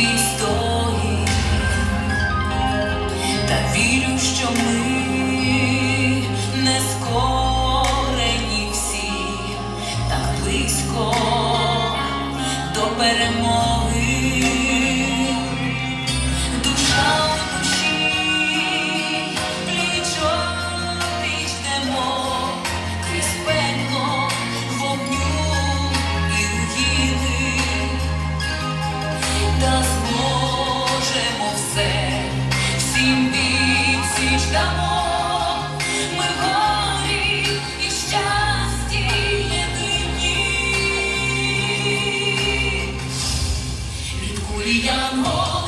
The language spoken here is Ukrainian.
твій стогін, та вірю, що ми не скорені всі, так близько до перемоги. Відсіч дамо,